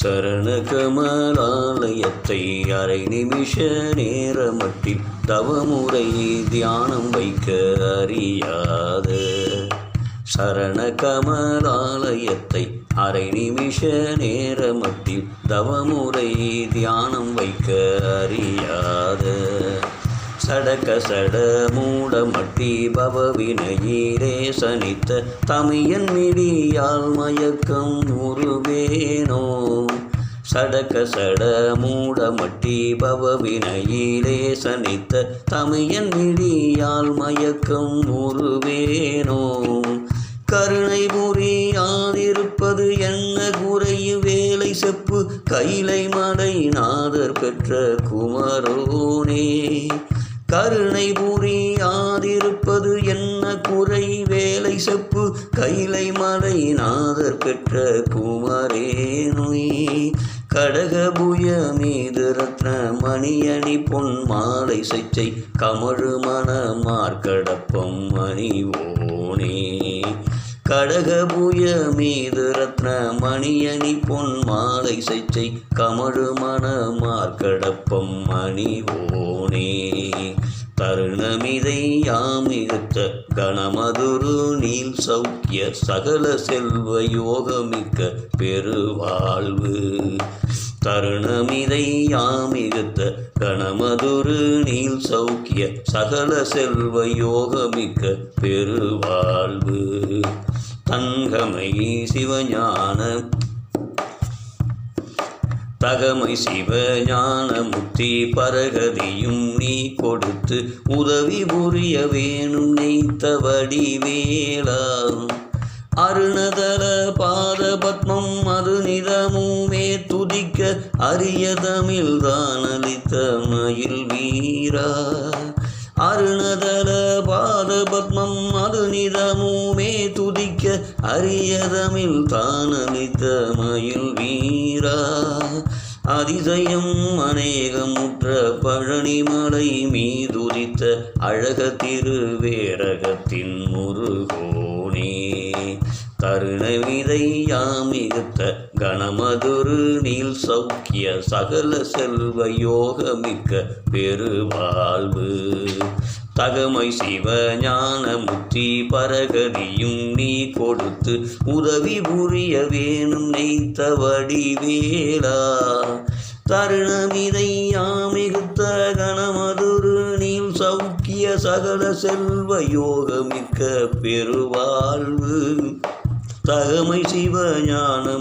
சரண கமலாலயத்தை அரை நிமிஷ நேரமட்டில் தவமுறை தியானம் வைக்க அறியாத. சரண கமலாலயத்தை அரை நிமிஷ நேரமட்டில் தவமுறை தியானம் வைக்க அறியாத. சடக சட மூடமட்டி பவவினையீரே சனித்த தமியன் மிடியால் மயக்கம் உருவேனோ? சடக சட மூடமட்டி பவவினையிலே சனித்த தமியன் மிடியால் மயக்கம் உருவேனோ? கருணை புரியாதிருப்பது என்ன குறையு வேலை செப்பு கைலை மடை நாதர் பெற்ற குமரோ? கருணை புரியாதிருப்பது என்ன குறை? வேலை செப்பு கைலை மலை நாதர் பெற்ற குமரேனுய் கடகபுய மீது ரத்ன மணியணி பொன் மாலை சச்சை கமழு மன மார்க்கடப்பம் மணிவோனே. கடகபுய மீது ரத்ன மணியணி பொன் மாலை சச்சை கமழு மன மார்க்கடப்பம் மணிவோனே. தருணமிதை யாமிருத்த கணமதுரு நீல் சௌக்கிய சகல செல்வ யோகமிக்க பெருவாழ்வு. தருணமிதை யாமிகுத்த கணமதுரு நீல் சௌக்கிய சகல செல்வ யோகமிக்க பெருவாழ்வு. தங்கமை சிவஞான தகமை சிவ ஞான முத்தி பரகதியும் நீ கொடுத்து உதவி புரிய வேணும் நெய்த்தவடி வேளா அருணதர பாத பத்மம் அது நிதமுமே துதிக்க அரிய தமிழ் தானளித்த மயில் வீரா. அருணதல பாத பத்மம் அருநிதமுமே துதிக்க அரியதமில் தானளித்த மயில் வீரா. அதிசயம் அநேகமுற்ற பழனிமலை மீதுதித்த அழக திருவேரகத்தின் முருகோனே. தருணவிதை யாமிகுத்த கணமதுரு நீல் சௌக்கிய சகல செல்வ யோகமிக்க பெருவாழ்வு. தகமை சிவ ஞான முத்தி பரகதியும் நீ கொடுத்து உதவி புரிய வேணும் நெய்த்த வேளா. தருணமிதை யாமிகுத்த கணமதுரு நீல் சௌக்கிய சகல செல்வ யோகமிக்க பெருவாழ்வு. தகமை சிவ ஞான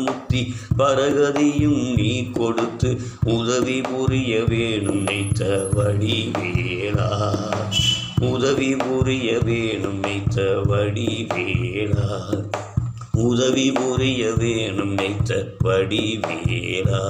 பரகதியும் நீ கொடுத்து உதவி புரிய வேணும் நினைத்த வழி உதவி புரிய வேணும் நினைத்த வடிவேளா உதவி புரிய வேணும் நினைத்த வடிவேளா